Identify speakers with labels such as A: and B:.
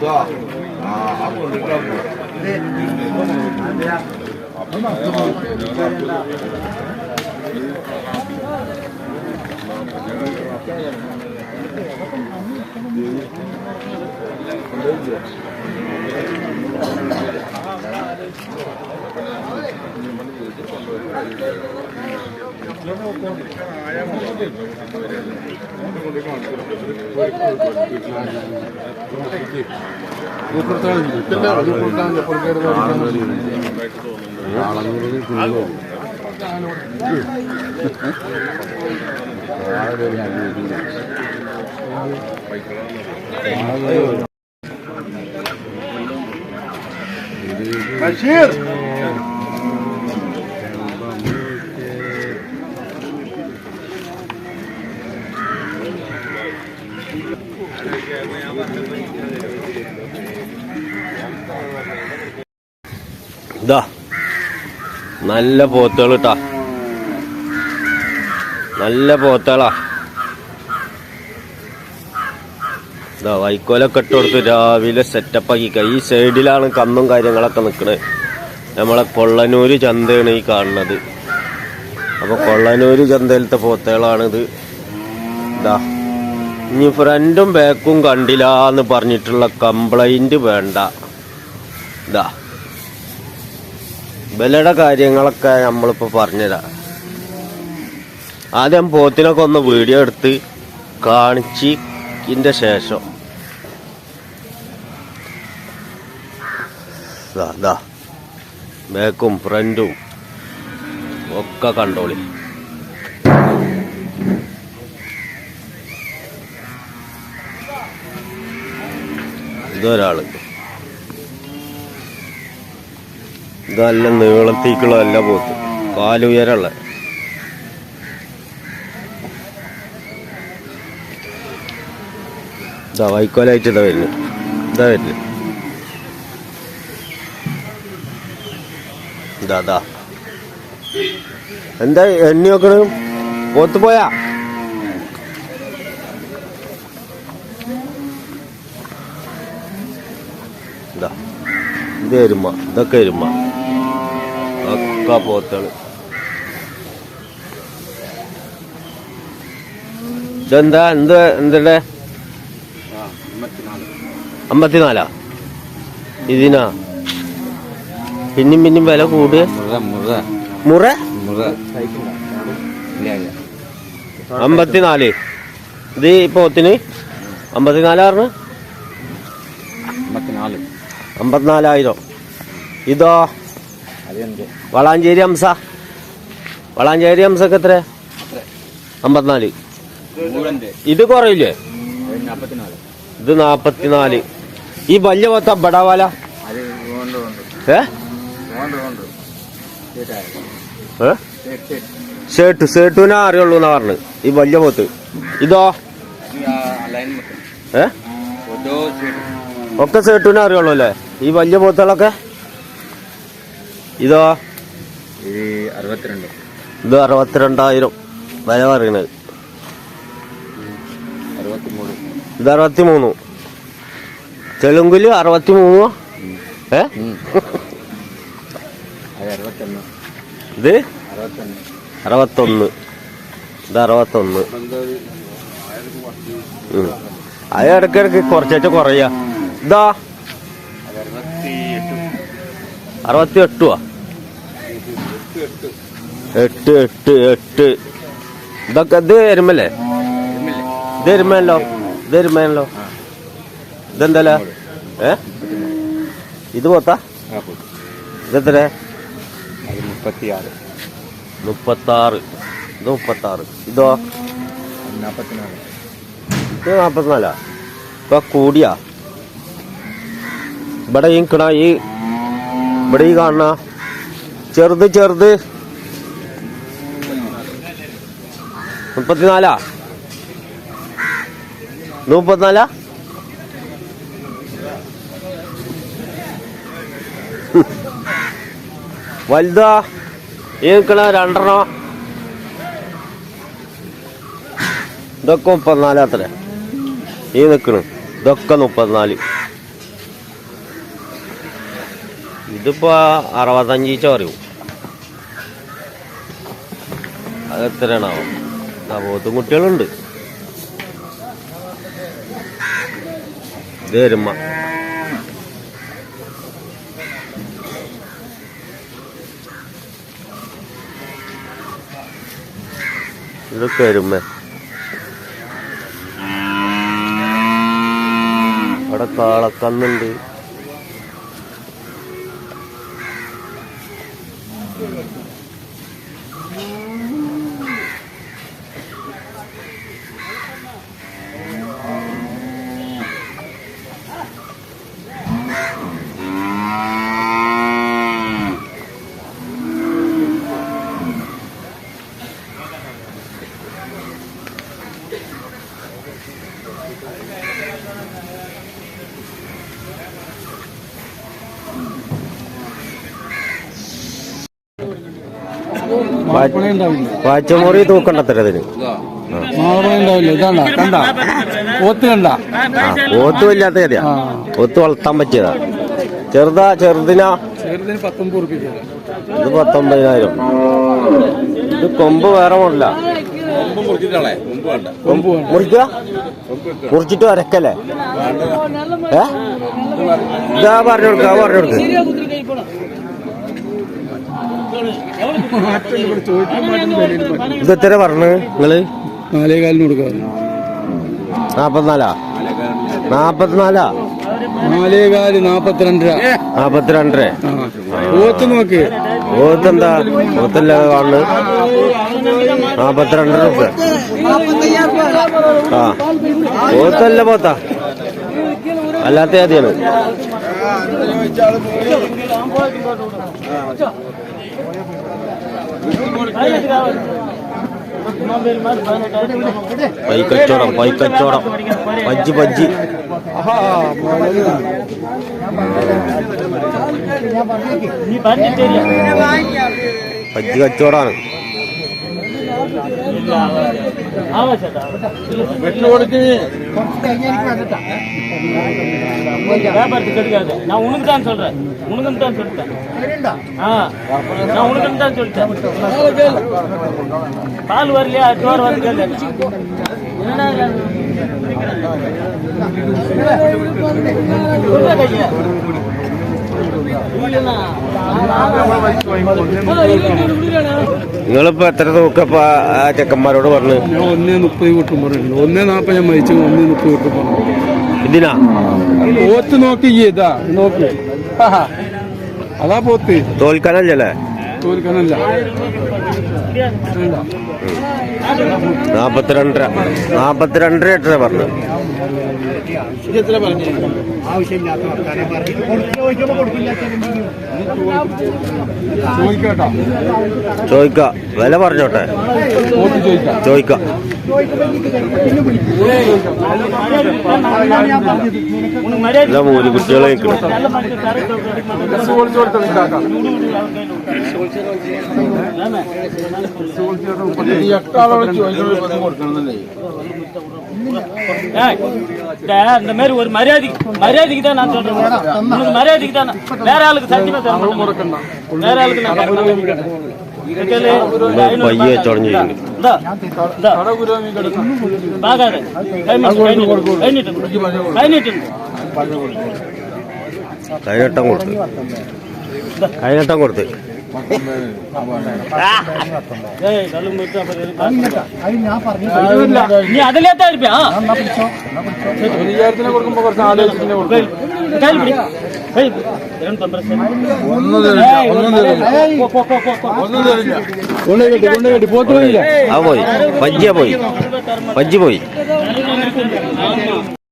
A: 不？
B: 啊，
C: 阿婆你照顾。对，我嘛，对呀。阿妈，你好。Thank you.
A: Basheer
B: നല്ല പോത്തുകൾ ഇട്ട നല്ല പോത്തുകളാ. ഇതാ വൈക്കോലൊക്കെ ഇട്ട് കൊടുത്ത് രാവിലെ സെറ്റപ്പ് ആക്കി ഈ സൈഡിലാണ് കന്നും കാര്യങ്ങളൊക്കെ നിൽക്കുന്നത് നമ്മളെ കൊള്ളനൂര് ചന്തയാണ് ഈ കാണുന്നത്. അപ്പൊ കൊള്ളനൂര് ചന്തയിലത്തെ പോത്തുകളാണിത്. ഇതാ ഇനി ഫ്രണ്ടും ബാക്കും കണ്ടില്ല എന്ന് പറഞ്ഞിട്ടുള്ള കംപ്ലൈന്റ് വേണ്ട. ഇതാ ബലയുടെ കാര്യങ്ങളൊക്കെ നമ്മളിപ്പോ പറഞ്ഞുതരാം. ആദ്യം പോത്തിനൊക്കെ ഒന്ന് വീഡിയോ എടുത്ത് കാണിച്ച് ശേഷം. ബാക്കും ഫ്രണ്ടും ഒക്കെ കണ്ടോളി. ഇതൊരാൾ. ഇതല്ല നീളത്തേക്കുള്ള അല്ല പോത്ത്. കാലുയരള്ള ഇതാ വൈക്കോലായിട്ട് ഇതാ വരുന്നു. ഇതാ വരുന്നു. എന്താ എണ്ണി നോക്കണ? പോത്ത് പോയാ? ഇത് എരുമ ഇതൊക്കെ എരുമ ഒക്കെ പോത്താണ് ഇതെന്താ എന്ത് എന്തിടെ അമ്പത്തിനാലാ? ഇതിനാ? പിന്നെയും പിന്നെയും വില കൂടിയ മുറ? അമ്പത്തിനാല്. ഇത് ഈ പോത്തിന്? അമ്പത്തിനാലാറിന് അമ്പത്തിനാലായിരം. ഇതോ? വളാഞ്ചേരി ഹംസ വളാഞ്ചേരി ഹംസക്ക് എത്ര അമ്പത്തിനാല്. ഇത് കുറയില്ലേ? ഇത് നാപ്പത്തിനാല്. ഈ വലിയ മൊത്തം ബടാവാല? ഏ? ഷേട്ടുവിനെ അറിയുള്ളൂ എന്നാ പറഞ്ഞു. ഈ വലിയ പോത്ത്. ഇതോ? ഏ? ഒക്കെ സേട്ടുവിനെ അറിയുള്ളൂ അല്ലേ? ഈ വലിയ പോത്തുകളൊക്കെ? ഇതോ?
A: അറുപത്തിരണ്ട്.
B: ഇത് അറുപത്തിരണ്ടായിരം വില
A: പറയുന്നത്.
B: ഇത് അറുപത്തി മൂന്ന് തെലുങ്കിൽ അറുപത്തി മൂന്ന് ഏ ഇത്?
A: അറുപത്തൊന്ന്.
B: ഇത് അറുപത്തൊന്ന്. അത് ഇടയ്ക്കിടയ്ക്ക് കുറച്ചേച്ച കുറയാ. ഇതാ
A: അറുപത്തി എട്ട്
B: അറുപത്തി എട്ടുവാ എട്ട് എട്ട് എട്ട്. ഇതൊക്കെ ഇത് എരുമല്ലേ? ഇത് എരുമയല്ലോ ഇത് എരുമയല്ലോ ഇതെന്തല്ല? ഏ? ഇത് പോത്താ? ഇതെത്ര
A: മുപ്പത്തിയാറ്.
B: മുപ്പത്താറ്. ഇത് മുപ്പത്താറ്. ഇതോ?
A: നാൽപ്പത്തിനാല്
B: ഇത് നാപ്പത്തിനാലാ? ഇപ്പൊ കൂടിയാ. ഇവിടെ ഈ കിണ ഈ ഇവിടെ ഈ കാണുന്ന ചെറുത് ചെറുത് മുപ്പത്തിനാലാ? മുപ്പത്തിനാലാ വലുതാ? ഈ നിൽക്കണ രണ്ടെണ്ണോ. ഇതൊക്കെ മുപ്പത്തിനാലാത്ര ഈ നിൽക്കണ് ഇതൊക്കെ മുപ്പത്തിനാല്. ഇതിപ്പോ അറുപത്തഞ്ച് ചോറിയും അത് എത്രയാണാവോ? ആ പോത്തും കുട്ടികളുണ്ട്. ഇത് എരുമ ഇതൊക്കെ എരുമ അവിടെ കാളക്കന്നുണ്ട്. പാച്ചമുറി തൂക്കണ്ടത്തരതിന്
C: ഓത്ത് കണ്ട?
B: ആ ഓത്ത് വല്ലാത്ത കഥയാ
C: ആ.
B: ഒത്ത് വളർത്താൻ പറ്റിയതാ. ചെറുതാ ചെറുതിനാ. ഇത് പത്തൊമ്പതിനായിരം. ഇത് കൊമ്പ് വേറെ
C: വേണം
B: മുറിക്കുക? മുറിച്ചിട്ട് വരക്കല്ലേ? ഏ? ഇതാ പറഞ്ഞു കൊടുക്കുക പറഞ്ഞു കൊടുക്ക.
C: ചോദിക്കാൻ പറ്റും
B: ഇത് എത്ര പറഞ്ഞു നിങ്ങൾ?
C: നാലേകാലിന് കൊടുക്കാം.
B: നാപ്പത്തിനാലാ? നാപ്പത്തിനാലാ?
C: നാലേകാൽ നാപ്പത്തിരണ്ട് നാപ്പത്തിരണ്ടേ
B: നാപ്പത്തിരണ്ടര.
C: ഓത്ത് നോക്ക്.
B: ഓത്തെന്താ? ഓത്തല്ല കാണുന്നത്? നാപ്പത്തിരണ്ട് റുപ്യ. ആ. ഓത്തല്ല പോത്താ. അല്ലാത്ത ആദ്യാണ് പൈക്കച്ചോടം പൈക്കച്ചോടം പജ്ജി പജ്ജി പജ്ജി வெட்டோடுக்கு வியாபாரத்துக்கு எடுக்காது.
D: நான் உனக்கு தான் சொல்றேன். உனக்கு தான் சொல்லிட்டேன். நான் உனக்கு தான் சொல்லிட்டேன். பால் வரலையா? சோறு வரல என்ன
B: നിങ്ങളിപ്പോ എത്ര തൂക്കപ്പോ ആ ചെക്കന്മാരോട് പറഞ്ഞു?
C: ഞാൻ ഒന്നേ മുപ്പത് കൂട്ടും പറഞ്ഞു ഒന്നേ നാപ്പത് ഞാൻ മരിച്ചു ഒന്നേ മുപ്പത് കൂട്ടും പറഞ്ഞു.
B: ഇതിനാ
C: പോത്ത് നോക്കി ഇതാ നോക്കി. അതാ പോത്ത്.
B: തോൽക്കാനല്ലേ?
C: തോൽക്കാനല്ല.
B: നാപ്പത്തിരണ്ടര. നാപ്പത്തിരണ്ടര എട്ടര പറഞ്ഞു? ചോദിക്ക. വില പറഞ്ഞോട്ടെ. ചോയ്ക്ക മൂന്ന് കുട്ടികളെ നിൽക്കണം
D: நல்ல மனுஷன் தரத்தை
C: ഡ്രസ്സ് പൊളിച്ച് കൊടുത്താൽ ഉണ്ടാക്കാം ഈ എട്ടാളോട് ചോദിക്കുന്നത് കൊടുക്കണമെന്നല്ലേ
D: ஏய், இந்த இந்த மாதிரி ஒரு மரியாதை மரியாதைக்கு தான் நான் சொல்றேன் உனக்கு மரியாதைக்கு தான் நான். வேற ஆளுக்கு சத்தியமா தர மாட்டேன். வேற ஆளுக்கு நான் தர மாட்டேன். இது கேளு. இந்த ஐநூறு
B: പയ്യെ
D: ரூபாய்
B: ചൊടഞ്ഞു
D: இந்தா, இந்தா, இந்தா. பாக்காத. கை நீட்டு, கை நீட்டு, கை நீட்டு. கை நீட்டு.
B: കൈനട്ടം കൊടുത്ത് കൈനട്ടം കൊടുത്ത്
D: നീ അതിലേത്തായിരിക്കും ഒരു
C: കാര്യത്തിനെ കൊടുക്കുമ്പോ കുറച്ച് ആലോചിച്ചിട്ട് കൊടുക്കും
B: പോയി. പജ്ജ പോയി. പജ്ജ പോയി.